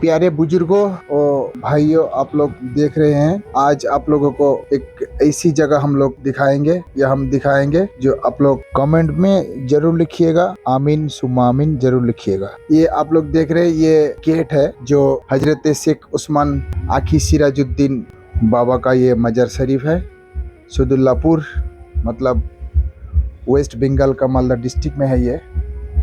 प्यारे बुज़ुर्गों और भाइयों, आप लोग देख रहे हैं। आज आप लोगों को एक ऐसी जगह हम लोग दिखाएँगे, या हम दिखाएँगे, जो आप लोग कमेंट में ज़रूर लिखिएगा। आमीन सुमा आमीन ज़रूर लिखिएगा। ये आप लोग देख रहे हैं, ये गेट है, जो हज़रत शेख उस्मान आखी सिराजुद्दीन बाबा का ये मजर शरीफ है। सदुल्लापुर मतलब वेस्ट बंगाल का मालदा डिस्ट्रिक्ट में है ये।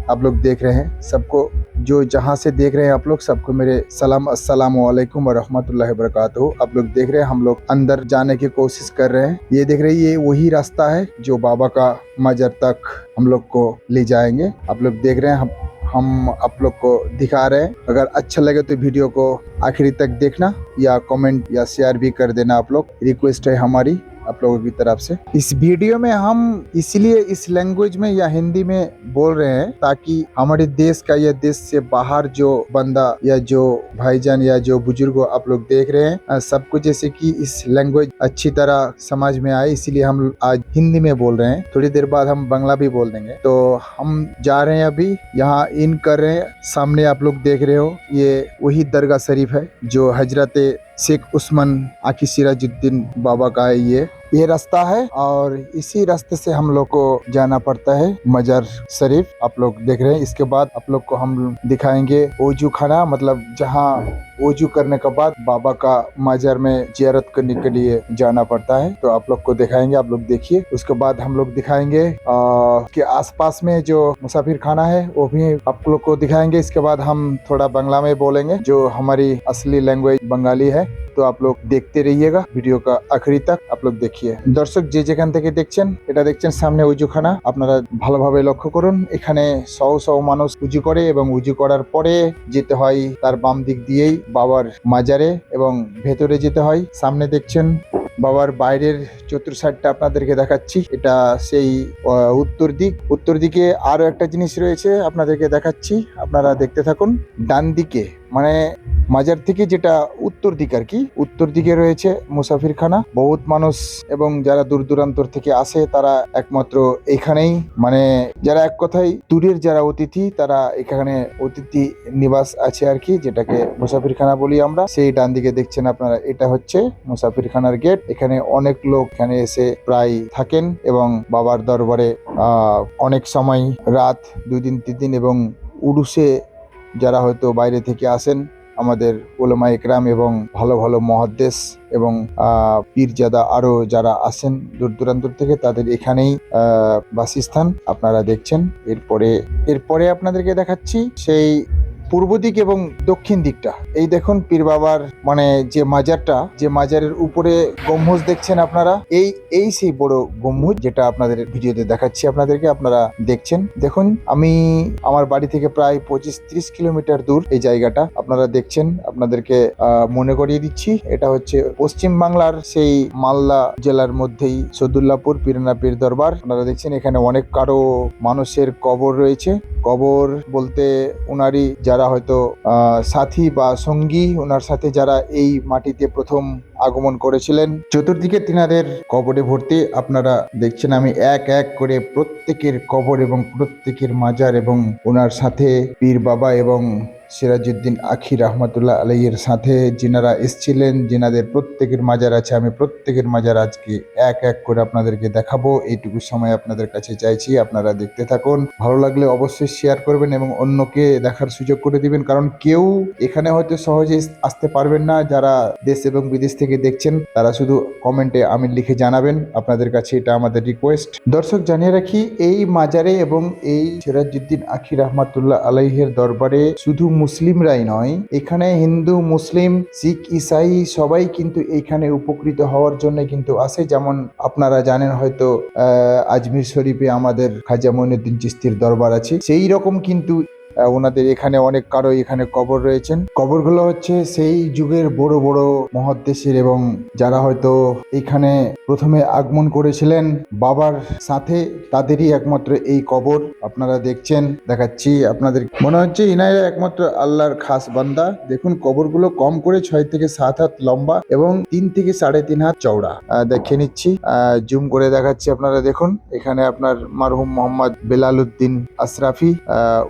आप लोग देख रहे हैं। सबको, जो जहाँ से देख रहे हैं आप लोग, सबको मेरे सलाम, अस्सलाम वालेकुम रहमतुल्लाहि वबरकातुहू। आप लोग देख रहे हैं, हम लोग अंदर जाने की कोशिश कर रहे हैं। ये देख रहे हैं, ये वही रास्ता है जो बाबा का मजर तक हम लोग को ले जाएँगे। आप लोग देख रहे हैं, हम हम आप लोग को दिखा रहे हैं। अगर अच्छा लगे तो वीडियो को आखिरी तक देखना या कमेंट या शेयर भी कर देना आप लोग। रिक्वेस्ट है हमारी। आप लोगों की तरफ़ से। इस वीडियो में हम इसलिए इस लैंग्वेज में या हिंदी में बोल रहे हैं ताकि हमारे देश का या देश से बाहर जो बंदा या जो भाईजान या जो बुज़ुर्ग आप लोग देख रहे हैं सब सबको जैसे कि इस लैंग्वेज अच्छी तरह समझ में आए, इसलिए हम आज हिंदी में बोल रहे हैं। थोड़ी देर बाद हम बांग्ला भी बोल देंगे। तो हम जा रहे हैं अभी, यहाँ इन कर रहे हैं। सामने आप लोग देख रहे हो, ये वही दरगाह शरीफ है, जो हज़रत शेख उस्मान आकी सिराजुद्दीन बाबा का है ये। ये रास्ता है और इसी रास्ते से हम लोग को जाना पड़ता है मजर शरीफ। आप लोग देख रहे हैं, इसके बाद आप लोग को हम दिखाएँगे ओजू खाना मतलब जहाँ ओजू करने के बाद बाबा का मजार में जियारत करने के लिए जाना पड़ता है। तो आप लोग को दिखाएँगे, आप लोग देखिए। उसके बाद हम लोग दिखाएँगे के आसपास में जो मुसाफिर खाना है, वो भी आप लोग को दिखाएँगे। इसके बाद हम थोड़ा बंगला में बोलेंगे, जो हमारी असली लैंग्वेज बंगाली है। তো আপ লোক দেখতে রহিয়েগা ভিডিও কা আখরি তাক আপ লোক দেখিয়ে দর্শক যে যেখান থেকে দেখছেন এটা দেখছেন সামনে উজুখানা আপনারা ভালোভাবে লক্ষ্য করুন। এখানে সহ সহ মানুষ উজু করে এবং উজু করার পরে যেতে হয় তার বাম দিক দিয়েই বাবার মাজারে এবং ভেতরে যেতে হয়। সামনে দেখছেন বাবার বাইরের চতুর সাইডটা আপনাদেরকে দেখাচ্ছি। এটা সেই উত্তর দিক। উত্তর দিকে আরও একটা জিনিস রয়েছে আপনাদেরকে দেখাচ্ছি। আপনারা দেখতে থাকুন। ডান দিকে মানে মাজার থেকে যেটা উত্তর দিক আর কি, উত্তর দিকে রয়েছে মুসাফিরখানা। বহুত মানুষ এবং যারা দূর দূরান্তর থেকে আসে, তারা একমাত্র এখানেই। মানে যারা এক কথায় দূরের যারা অতিথি, তারা এখানে অতিথি নিবাস আছে আর কি, যেটাকে মুসাফিরখানা বলি আমরা। সেই ডান দিকে দেখছেন আপনারা, এটা হচ্ছে মুসাফিরখানার গেট। এখানে অনেক লোক এখানে এসে প্রায় থাকেন এবং বাবার দরবারে অনেক সময়, রাত দুই দিন, তিন দিন এবং উড়ুসে যারা হয়তো বাইরে থেকে আসেন, আমাদের ওলামা একরাম এবং ভালো ভালো মহাদেশ এবং পীরজাদা আরও যারা আসেন দূর দূরান্ত থেকে, তাদের এখানেই বাসস্থান আপনারা দেখছেন। এরপরে এরপরে আপনাদেরকে দেখাচ্ছি সেই পূর্ব দিক এবং দক্ষিণ দিকটা। এই দেখুন পীর বাবার মানে যে মাজারটা, যে মাজারের উপরে গম্বুজ দেখছেন আপনারা? এই এই সেই বড় গম্বুজ যেটা আপনাদের ভিডিওতে দেখাচ্ছি আপনাদেরকে, আপনারা দেখছেন। দেখুন, আমি আমার বাড়ি থেকে প্রায় পঁচিশ ত্রিশ কিলোমিটার দূর এই জায়গাটা আপনারা দেখছেন, আপনাদেরকে মনে করিয়ে দিচ্ছি। এটা হচ্ছে পশ্চিম বাংলার সেই মালদা জেলার মধ্যেই সদুল্লাপুর পীরনা পীর দরবার। আপনারা দেখছেন এখানে অনেক কারও মানুষের কবর রয়েছে। কবর বলতে উনারই যারা হয়তো সাথী বা সঙ্গী ওনার সাথে যারা এই মাটিতে প্রথম আগমন করেছিলেন, চতুর্দিকে তিনাদের কবরে ভর্তি আপনারা দেখছেন। আমি এক এক করে প্রত্যেকের কবর এবং প্রত্যেকের মাজার এবং ওনার সাথে পীর বাবা এবং সিরাজউদ্দিন আখি রহমতুল্লাহ আলাইয়ের সাথে যিনারা এসছিলেন, যিনাদের প্রত্যেকের মাজার আছে, আমি প্রত্যেকের মাজার আজকে এক এক করে আপনাদেরকে দেখাবো। এইটুকু সময় আপনাদের কাছে চাইছি, আপনারা দেখতে থাকুন। ভালো লাগলে অবশ্যই শেয়ার করবেন এবং অন্যকে দেখার সুযোগ করে দিবেন, কারণ কেউ এখানে হয়তো সহজে আসতে পারবেন না। যারা দেশ এবং বিদেশ থেকে দেখছেন, তারা শুধু কমেন্টে আমি লিখে জানাবেন। আপনাদের কাছে এটা আমাদের রিকোয়েস্ট দর্শক, জানিয়ে রাখি, এই মাজারে এবং এই সিরাজউদ্দিন আখি রহমাতুল্লাহ আলাইহের দরবারে শুধু মুসলিমরাই নয়। এখানে হিন্দু, মুসলিম, শিখ, ইসাই সবাই কিন্তু এখানে উপকৃত হওয়ার জন্য কিন্তু আসে। যেমন আপনারা জানেন হয়তো আজমির শরীফে আমাদের খাজা মইনুদ্দিন চিস্তির দরবার আছে। সেই রকম কিন্তু ওনাদের এখানে অনেক কারও এখানে কবর রয়েছেন। কবরগুলো হচ্ছে সেই যুগের বড় বড় মহাদ্দেশের এবং যারা হয়তো এখানে প্রথমে আগমন করেছিলেন, বাবার সাথে তাদেরই একমাত্র এই কবর। আপনারা দেখছেন, দেখাচ্ছি আপনাদের। মনে হচ্ছে ইনারা একমাত্র আল্লাহর খাস বান্দা। দেখুন, কবরগুলো কম করে ছয় থেকে সাত হাত লম্বা এবং তিন থেকে সাড়ে তিন হাত চওড়া। দেখে নিচ্ছি। জুম করে দেখাচ্ছি আপনারা। দেখুন, এখানে আপনার মারহুম মোহাম্মদ বেলাল উদ্দিন আশরাফি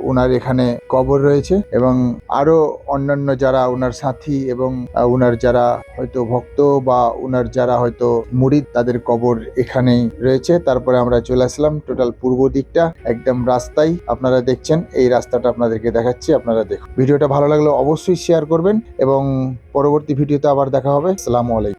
ওনার এখানে এখানে কবর রয়েছে এবং আরও অন্যান্য যারা ওনার সাথী এবং ওনার যারা হয়তো ভক্ত বা ওনার যারা হয়তো মুরিদ, তাদের কবর এখানেই রয়েছে। তারপরে আমরা চলে আসলাম টোটাল পূর্ব দিকটা, একদম রাস্তায়। আপনারা দেখছেন, এই রাস্তাটা আপনাদেরকে দেখাচ্ছি, আপনারা দেখুন। ভিডিওটা ভালো লাগলে অবশ্যই শেয়ার করবেন এবং পরবর্তী ভিডিওতে আবার দেখা হবে। আসসালামু আলাইকুম।